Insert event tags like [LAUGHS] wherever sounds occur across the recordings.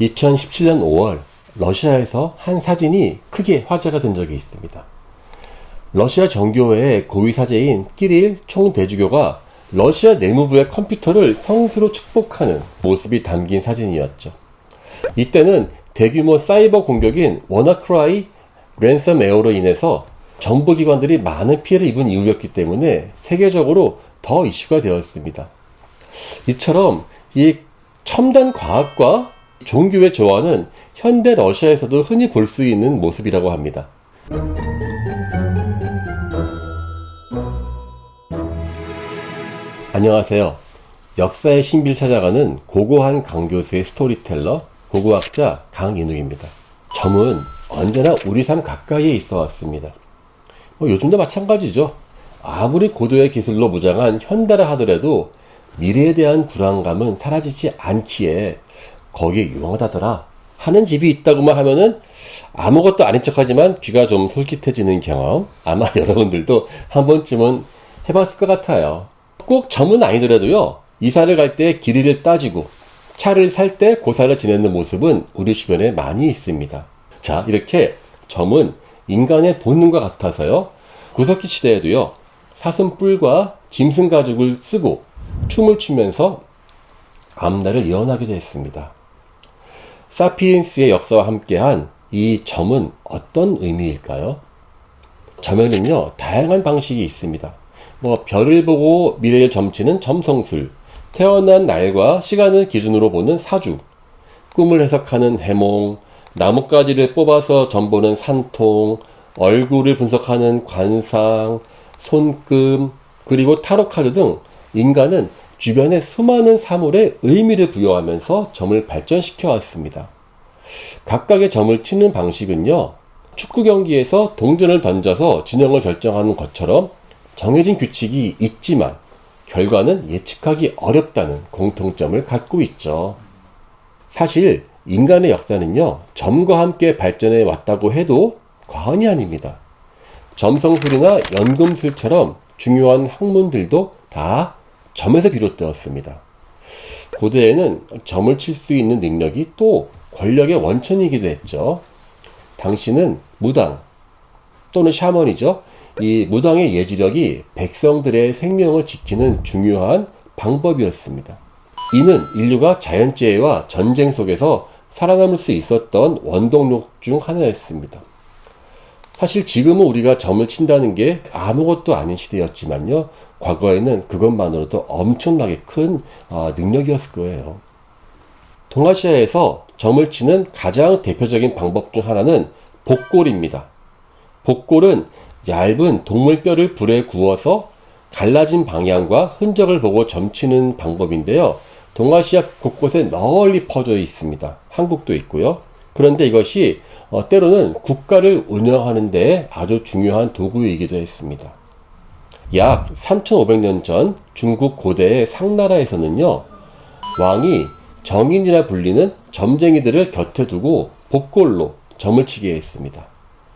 2017년 5월 러시아에서 한 사진이 크게 화제가 된 적이 있습니다. 러시아 정교회의 고위 사제인 끼릴 총대주교가 러시아 내무부의 컴퓨터를 성수로 축복하는 모습이 담긴 사진이었죠. 이때는 대규모 사이버 공격인 워나크라이 랜섬웨어로 인해서 정보기관들이 많은 피해를 입은 이후였기 때문에 세계적으로 더 이슈가 되었습니다. 이처럼 이 첨단 과학과 종교의 조화는 현대 러시아에서도 흔히 볼 수 있는 모습이라고 합니다. 안녕하세요. 역사의 신비를 찾아가는 고고한 강교수의 스토리텔러, 고고학자 강인욱입니다. 점은 언제나 우리 삶 가까이에 있어 왔습니다. 뭐 요즘도 마찬가지죠. 아무리 고도의 기술로 무장한 현대라 하더라도 미래에 대한 불안감은 사라지지 않기에 거기에 유용하다더라 하는 집이 있다고만 하면은 아무것도 아닌 척하지만 귀가 좀 솔깃해지는 경험 아마 [LAUGHS] 여러분들도 한 번쯤은 해봤을 것 같아요. 꼭 점은 아니더라도요 이사를 갈 때 길이를 따지고 차를 살 때 고사를 지내는 모습은 우리 주변에 많이 있습니다. 자 이렇게 점은 인간의 본능과 같아서요 구석기 시대에도요 사슴뿔과 짐승 가죽을 쓰고 춤을 추면서 앞날을 예언하기도 했습니다. 사피엔스의 역사와 함께한 이 점은 어떤 의미일까요? 점에는요, 다양한 방식이 있습니다. 뭐, 별을 보고 미래를 점치는 점성술, 태어난 날과 시간을 기준으로 보는 사주, 꿈을 해석하는 해몽, 나뭇가지를 뽑아서 점보는 산통, 얼굴을 분석하는 관상, 손금, 그리고 타로카드 등 인간은 주변의 수많은 사물에 의미를 부여하면서 점을 발전시켜 왔습니다. 각각의 점을 치는 방식은요, 축구 경기에서 동전을 던져서 진영을 결정하는 것처럼 정해진 규칙이 있지만 결과는 예측하기 어렵다는 공통점을 갖고 있죠. 사실 인간의 역사는요, 점과 함께 발전해 왔다고 해도 과언이 아닙니다. 점성술이나 연금술처럼 중요한 학문들도 다 점에서 비롯되었습니다. 고대에는 점을 칠 수 있는 능력이 또 권력의 원천이기도 했죠. 당시는 무당 또는 샤먼이죠. 이 무당의 예지력이 백성들의 생명을 지키는 중요한 방법이었습니다. 이는 인류가 자연재해와 전쟁 속에서 살아남을 수 있었던 원동력 중 하나였습니다. 사실 지금은 우리가 점을 친다는 게 아무것도 아닌 시대였지만요. 과거에는 그것만으로도 엄청나게 큰 아, 능력이었을 거예요. 동아시아에서 점을 치는 가장 대표적인 방법 중 하나는 복골입니다. 복골은 얇은 동물 뼈를 불에 구워서 갈라진 방향과 흔적을 보고 점치는 방법인데요. 동아시아 곳곳에 널리 퍼져 있습니다. 한국도 있고요. 그런데 이것이 어, 때로는 국가를 운영하는 데 아주 중요한 도구이기도 했습니다. 약 3500년 전 중국 고대의 상나라에서는요, 왕이 정인이라 불리는 점쟁이들을 곁에 두고 복골로 점을 치게 했습니다.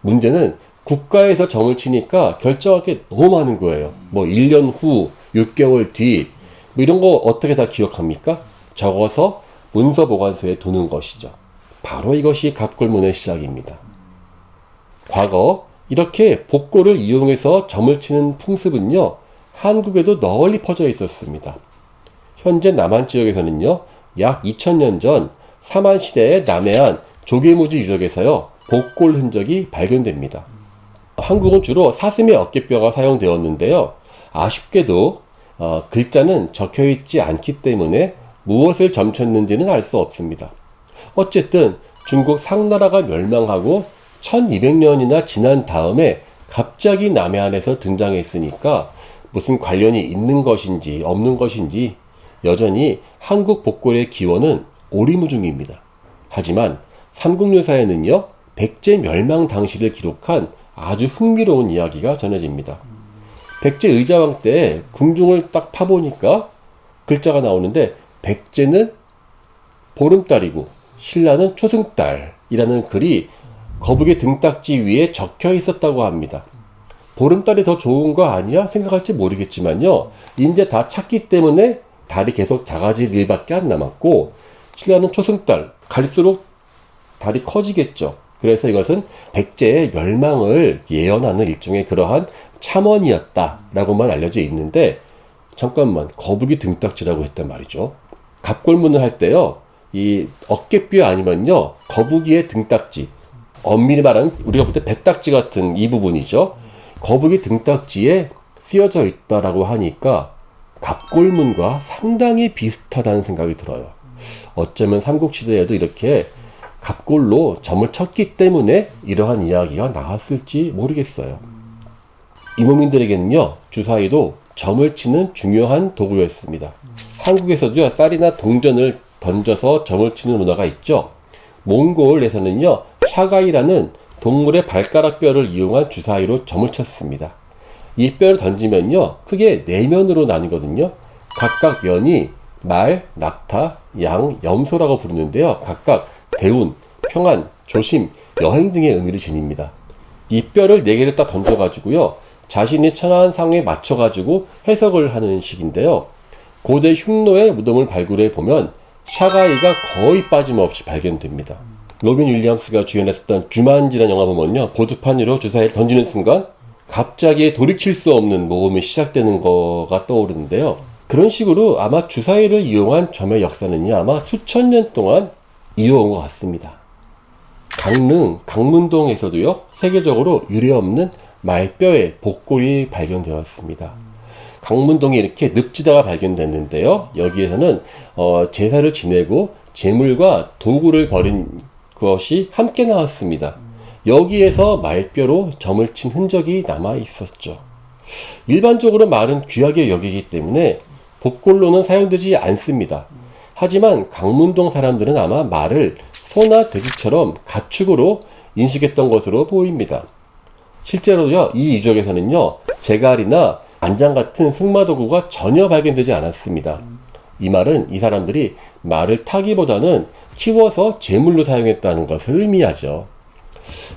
문제는 국가에서 점을 치니까 결정할 게 너무 많은 거예요. 뭐 1년 후, 6개월 뒤, 뭐 이런 거 어떻게 다 기억합니까? 적어서 문서 보관소에 두는 것이죠. 바로 이것이 갑골문의 시작입니다. 과거 이렇게 복골을 이용해서 점을 치는 풍습은요, 한국에도 널리 퍼져 있었습니다. 현재 남한 지역에서는요, 약 2000년 전 사만 시대의 남해안 조개무지 유적에서요, 복골 흔적이 발견됩니다. 한국은 주로 사슴의 어깨뼈가 사용되었는데요. 아쉽게도 어, 글자는 적혀 있지 않기 때문에 무엇을 점쳤는지는 알 수 없습니다. 어쨌든 중국 상나라가 멸망하고 1200년이나 지난 다음에 갑자기 남해안에서 등장했으니까 무슨 관련이 있는 것인지 없는 것인지 여전히 한국 복골의 기원은 오리무중입니다. 하지만 삼국유사에는요, 백제 멸망 당시를 기록한 아주 흥미로운 이야기가 전해집니다. 백제 의자왕 때 궁중을 딱 파보니까 글자가 나오는데 백제는 보름달이고 신라는 초승달이라는 글이 거북의 등딱지 위에 적혀 있었다고 합니다. 보름달이 더 좋은 거 아니야? 생각할지 모르겠지만요. 이제 다 찾기 때문에 달이 계속 작아질 일밖에 안 남았고 신라는 초승달 갈수록 달이 커지겠죠. 그래서 이것은 백제의 멸망을 예언하는 일종의 그러한 참언이었다라고만 알려져 있는데 잠깐만 거북이 등딱지라고 했단 말이죠. 갑골문을 할 때요. 이 어깨뼈 아니면요 거북이의 등딱지 엄밀히 말하면 우리가 볼 때 배딱지 같은 이 부분이죠. 거북이 등딱지에 쓰여져 있다라고 하니까 갑골문과 상당히 비슷하다는 생각이 들어요. 어쩌면 삼국시대에도 이렇게 갑골로 점을 쳤기 때문에 이러한 이야기가 나왔을지 모르겠어요. 이모민들에게는요, 주사위도 점을 치는 중요한 도구였습니다. 한국에서도요, 쌀이나 동전을 던져서 점을 치는 문화가 있죠. 몽골에서는요, 샤가이라는 동물의 발가락 뼈를 이용한 주사위로 점을 쳤습니다. 이 뼈를 던지면요, 크게 네 면으로 나뉘거든요. 각각 면이 말, 낙타, 양, 염소라고 부르는데요. 각각 대운, 평안, 조심, 여행 등의 의미를 지닙니다. 이 뼈를 네 개를 딱 던져가지고요. 자신이 처한 상에 맞춰가지고 해석을 하는 식인데요. 고대 흉노의 무덤을 발굴해 보면 샤가이가 거의 빠짐없이 발견됩니다. 로빈 윌리엄스가 주연했었던 주만지라는 영화 보면요. 보드판으로 주사위를 던지는 순간 갑자기 돌이킬 수 없는 모험이 시작되는 거가 떠오르는데요. 그런 식으로 아마 주사위를 이용한 점의 역사는요. 아마 수천 년 동안 이어온 것 같습니다. 강릉, 강문동에서도요. 세계적으로 유례없는 말뼈의 복골이 발견되었습니다. 강문동에 이렇게 늪지다가 발견됐는데요. 여기에서는 어, 제사를 지내고 재물과 도구를 버린 것이 함께 나왔습니다. 여기에서 말뼈로 점을 친 흔적이 남아 있었죠. 일반적으로 말은 귀하게 여기기 때문에 복골로는 사용되지 않습니다. 하지만 강문동 사람들은 아마 말을 소나 돼지처럼 가축으로 인식했던 것으로 보입니다. 실제로요, 이 유적에서는요, 제갈이나 안장 같은 승마도구가 전혀 발견되지 않았습니다. 이 말은 이 사람들이 말을 타기보다는 키워서 제물로 사용했다는 것을 의미하죠.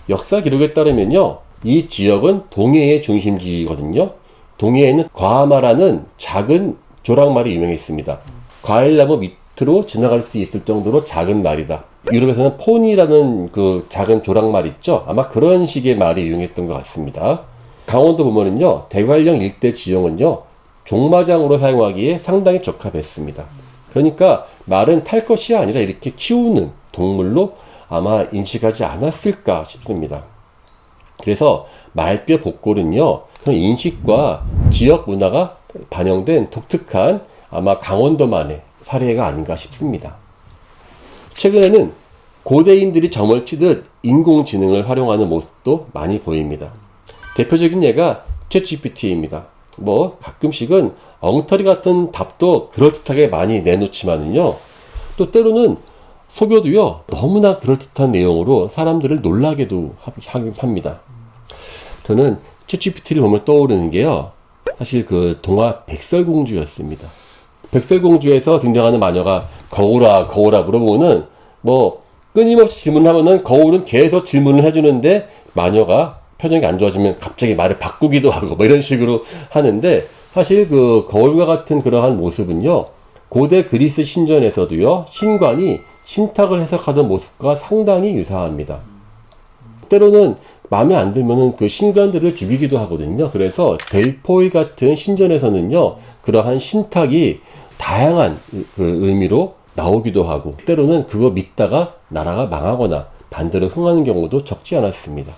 역사 기록에 따르면요, 이 지역은 동해의 중심지거든요. 동해에는 과마라는 작은 조랑말이 유명했습니다. 과일나무 밑으로 지나갈 수 있을 정도로 작은 말이다. 유럽에서는 폰이라는 그 작은 조랑말 있죠? 아마 그런 식의 말이 유용했던 것 같습니다. 강원도 보면은요, 대관령 일대 지형은요, 종마장으로 사용하기에 상당히 적합했습니다. 그러니까 말은 탈 것이 아니라 이렇게 키우는 동물로 아마 인식하지 않았을까 싶습니다. 그래서 말뼈 복골은요, 그런 인식과 지역 문화가 반영된 독특한 아마 강원도만의 사례가 아닌가 싶습니다. 최근에는 고대인들이 점을 치듯 인공지능을 활용하는 모습도 많이 보입니다. 대표적인 예가 챗GPT입니다. 뭐 가끔씩은 엉터리 같은 답도 그럴듯하게 많이 내놓지만은요. 또 때로는 속여도요. 너무나 그럴듯한 내용으로 사람들을 놀라게도 합니다. 저는 챗GPT를 보면 떠오르는 게요. 사실 그 동화 백설공주였습니다. 백설공주에서 등장하는 마녀가 거울아 거울아 물어보면은 뭐 끊임없이 질문하면은 거울은 계속 질문을 해주는데 마녀가 표정이 안 좋아지면 갑자기 말을 바꾸기도 하고 뭐 이런 식으로 하는데 사실 그 거울과 같은 그러한 모습은요 고대 그리스 신전에서도요 신관이 신탁을 해석하던 모습과 상당히 유사합니다. 때로는 마음에 안 들면은 그 신관들을 죽이기도 하거든요. 그래서 델포이 같은 신전에서는요 그러한 신탁이 다양한 그 의미로 나오기도 하고 때로는 그거 믿다가 나라가 망하거나 반대로 흥하는 경우도 적지 않았습니다.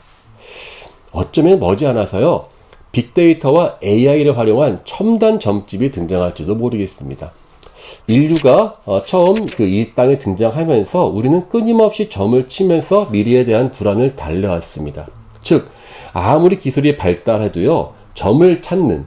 어쩌면 머지않아서요 빅데이터와 AI를 활용한 첨단 점집이 등장할지도 모르겠습니다. 인류가 어, 처음 그 이 땅에 등장하면서 우리는 끊임없이 점을 치면서 미래에 대한 불안을 달래왔습니다. 즉 아무리 기술이 발달해도요 점을 찾는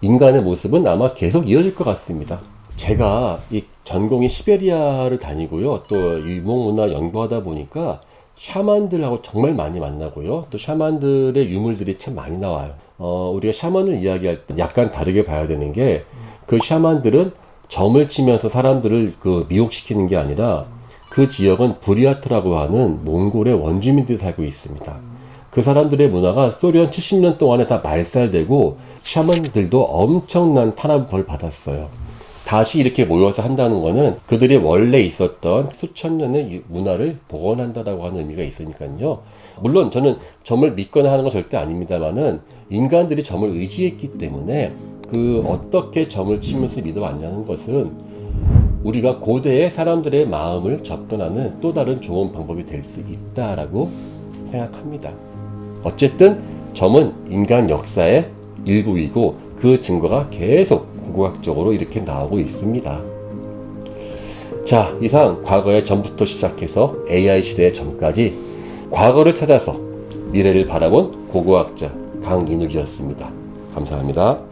인간의 모습은 아마 계속 이어질 것 같습니다. 제가 이 전공이 시베리아를 다니고요. 또 유목문화 연구하다 보니까 샤만들하고 정말 많이 만나고요. 또 샤만들의 유물들이 참 많이 나와요. 어, 우리가 샤만을 이야기할 때 약간 다르게 봐야 되는 게 그 샤만들은 점을 치면서 사람들을 그 미혹시키는 게 아니라 그 지역은 브리아트라고 하는 몽골의 원주민들이 살고 있습니다. 그 사람들의 문화가 소련 70년 동안에 다 말살되고 샤만들도 엄청난 탄압을 받았어요. 다시 이렇게 모여서 한다는 거는 그들이 원래 있었던 수천 년의 유- 문화를 복원한다라고 하는 의미가 있으니까요. 물론 저는 점을 믿거나 하는 건 절대 아닙니다만은 인간들이 점을 의지했기 때문에 그 어떻게 점을 치면서 믿어왔냐는 것은 우리가 고대의 사람들의 마음을 접근하는 또 다른 좋은 방법이 될 수 있다라고 생각합니다. 어쨌든 점은 인간 역사의 일부이고 그 증거가 계속 고고학적으로 이렇게 나오고 있습니다. 자, 이상 과거의 점부터 시작해서 AI 시대의 점까지 과거를 찾아서 미래를 바라본 고고학자 강인욱이었습니다. 감사합니다.